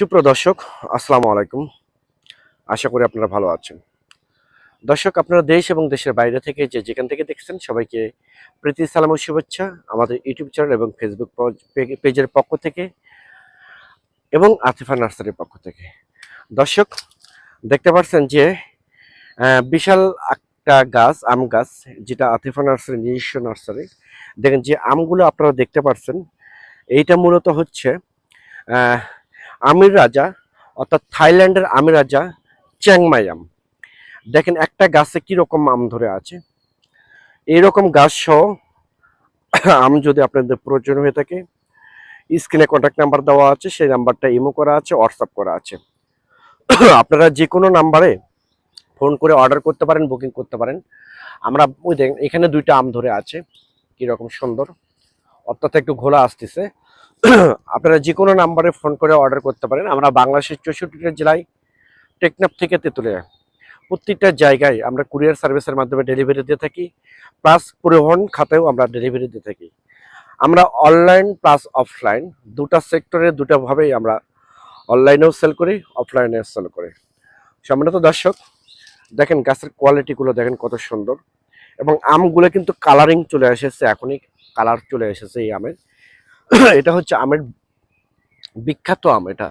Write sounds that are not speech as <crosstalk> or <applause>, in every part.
সুপ্রদর্শক আসসালামু আলাইকুম। আশা করি আপনারা ভালো আছেন। দর্শক, আপনারা দেশ এবং দেশের বাইরে থেকে যে যেখান থেকে দেখছেন সবাইকে প্রীতি, সালাম শুভেচ্ছা আমাদের ইউটিউব চ্যানেল এবং ফেসবুক পেজের পক্ষ থেকে এবং আতিফা নার্সারির পক্ষ থেকে। দর্শক, দেখতে পাচ্ছেন যে বিশাল একটা গাছ, আম গাছ, যেটা আতিফা নার্সারি, নিজস্ব নার্সারি। দেখেন যে আমগুলো আপনারা দেখতে পাচ্ছেন, এইটা মূলত হচ্ছে আমির রাজা, অর্থাৎ থাইল্যান্ডের আমির রাজা চ্যাংমাই আম দেখেন একটা গাছে কি রকম আম ধরে আছে। এইরকম গাছ সহ আম যদি আপনাদের প্রয়োজন হয়ে থাকে, স্ক্রিনে কন্ট্যাক্ট নাম্বার দেওয়া আছে, সেই নাম্বারটা ইমো করা আছে হোয়াটসঅ্যাপ করা আছে। আপনারা যে কোনো নাম্বারে ফোন করে অর্ডার করতে পারেন বুকিং করতে পারেন। আমরা ওই দেখেন, এখানে দুইটা আম ধরে আছে কীরকম সুন্দর। অর্থাৎ একটু ঘোলা আসতেছে। <clears throat> আপনারা যে কোনো নাম্বারে ফোন করে অর্ডার করতে পারেন। আমরা বাংলাদেশের চৌষট্টিটা জেলায় টেকনাফ থেকে তেঁতুলিয়া প্রত্যেকটা জায়গায় আমরা কুরিয়ার সার্ভিসের মাধ্যমে ডেলিভারি দিয়ে থাকি, প্লাস পরিবহন খাতেও আমরা ডেলিভারি দিয়ে থাকি। আমরা অনলাইন প্লাস অফলাইন দুটা সেক্টরে দুটাভাবেই আমরা অনলাইনেও সেল করি অফলাইনেও সেল করি। সম্মানিত দর্শক, দেখেন গাছের কোয়ালিটিগুলো দেখেন কত সুন্দর। এবং আমগুলো কিন্তু কালারিং চলে এসেছে, এখনই কালার চলে এসেছে এই আমের। <coughs> এটা হচ্ছে আমের বিখ্যাত আম এটা।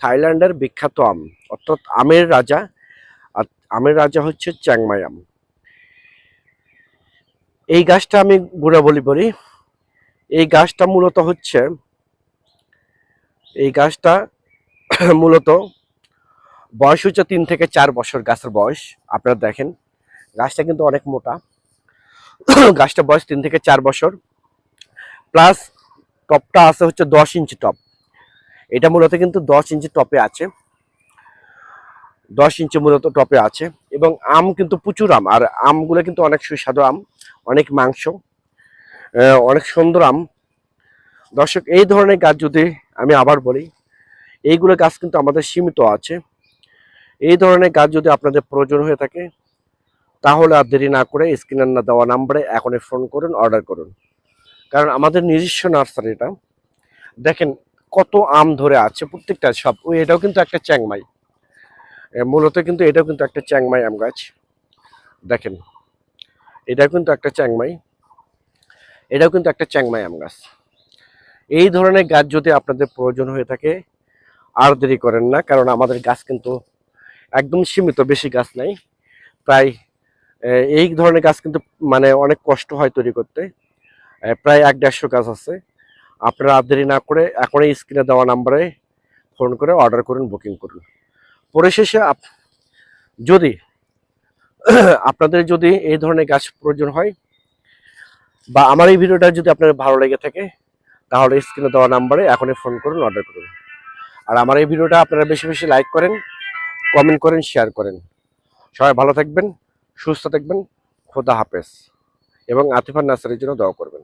থাইল্যান্ডের বিখ্যাত আম। অর্থাৎ আমের রাজা আর আমের রাজা হচ্ছে চ্যাংমাই আম। এই গাছটা আমি গুড়া বলি বলি। এই গাছটা মূলত হচ্ছে, এই গাছটা <coughs> মূলত বয়স হচ্ছে তিন থেকে চার বছর গাছের বয়স, আপনারা দেখেন। গাছটা কিন্তু অনেক মোটা। <coughs> গাছটা বয়স তিন থেকে চার বছর। প্লাস টপটা আছে হচ্ছে দশ ইঞ্চি টপ। এটা মূলত কিন্তু দশ ইঞ্চি টপে আছে। দশ ইঞ্চি মূলত টপে আছে এবং আম কিন্তু প্রচুর আম, আর আমগুলো কিন্তু অনেক সুস্বাদু আম, অনেক মাংস অনেক সুন্দর আম। দর্শক, এই ধরনের গাছ যদি আমি আবার বলি, এইগুলো গাছ কিন্তু আমাদের সীমিত আছে। এই ধরনের গাছ যদি আপনাদের প্রয়োজন হয়ে থাকে, তাহলে আর দেরি না করে স্ক্রিনার না দেওয়া নাম্বারে এখনই ফোন করুন, অর্ডার করুন। কারণ আমাদের নিজস্ব নার্সারিটা দেখেন কত আম ধরে আছে প্রত্যেকটা সব। ওই এটাও কিন্তু একটা চ্যাংমাই। মূলত কিন্তু এটাও কিন্তু একটা চ্যাংমাই আম গাছ। দেখেন, এটাও কিন্তু একটা চ্যাংমাই। এটাও কিন্তু একটা চ্যাংমাই আম গাছ। এই ধরনের গাছ যদি আপনাদের প্রয়োজন হয়ে থাকে, আর দেরি করেন না, কারণ আমাদের গাছ কিন্তু একদম সীমিত, বেশি গাছ নাই। প্রায় এই ধরনের গাছ কিন্তু মানে অনেক কষ্ট হয় তৈরি করতে। প্রায় এক দেড়শো গাছ আছে। আপনারা আর দেরি না করে এখনই স্ক্রিনে দেওয়া নাম্বারে ফোন করে অর্ডার করুন বুকিং করুন। পরিশেষে যদি <clears throat> আপনাদের যদি এই ধরনের গাছ প্রয়োজন হয় বা আমার এই ভিডিওটা যদি আপনার ভালো লেগে থাকে, তাহলে স্ক্রিনে দেওয়া নাম্বারে এখনই ফোন করুন অর্ডার করুন। আর আমার এই ভিডিওটা আপনারা বেশি বেশি লাইক করেন কমেন্ট করেন শেয়ার করেন। সবাই ভালো থাকবেন, সুস্থ থাকবেন, খোদা হাফেজ। এবং আতিফার নার্সারির জন্য দোয়া করবেন।